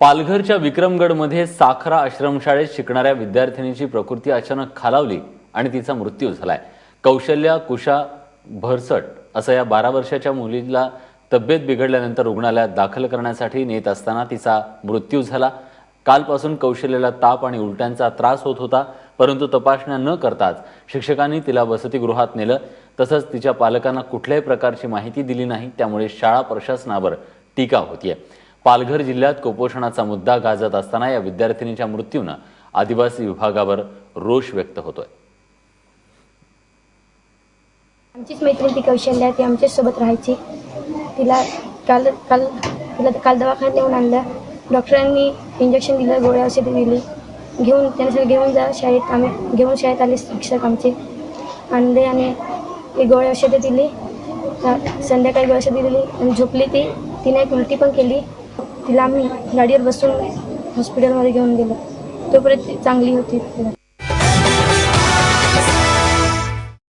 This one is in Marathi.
पालघरच्या विक्रमगडमध्ये साखरा आश्रमशाळेत शिकणाऱ्या विद्यार्थिनीची प्रकृती अचानक खालावली आणि तिचा मृत्यू झालाय. कौशल्या कुशा भरसट असं या बारा वर्षाच्या मुलीला तब्येत बिघडल्यानंतर रुग्णालयात दाखल करण्यासाठी नेत असताना तिचा मृत्यू झाला. कालपासून कौशल्याला ताप आणि उलट्यांचा त्रास होत होता परंतु तपासण्या न करताच शिक्षकांनी तिला वसतिगृहात नेलं. तसंच तिच्या पालकांना कुठल्याही प्रकारची माहिती दिली नाही त्यामुळे शाळा प्रशासनावर टीका होतीये. पालघर जिल्ह्यात कुपोषणाचा मुद्दा गाजत असताना या विद्यार्थिनीच्या मृत्यूनं आदिवासी विभागावर रोष व्यक्त होतोय. आमचीच मैत्रीण ती कौशल्या ती आमच्याच सोबत राहायची. तिला काल काल तिला काल दवाखान्यात नेऊन आणलं. डॉक्टरांनी इंजेक्शन दिलं गोळ्या औषधे दिली. घेऊन त्यांना घेऊन जा शाळेत आम्ही घेऊन शाळेत आले शिक्षक आमचे. आणले आणि ती गोळ्या औषधे दिली. संध्याकाळी गोळ्या औषधे दिली. आणि झोपली ती. तिने एक उलटी पण केली. तिला आम्ही गाडीवर बसून हॉस्पिटलमध्ये घेऊन गेलो. तोपर्यंत ती चांगली होती.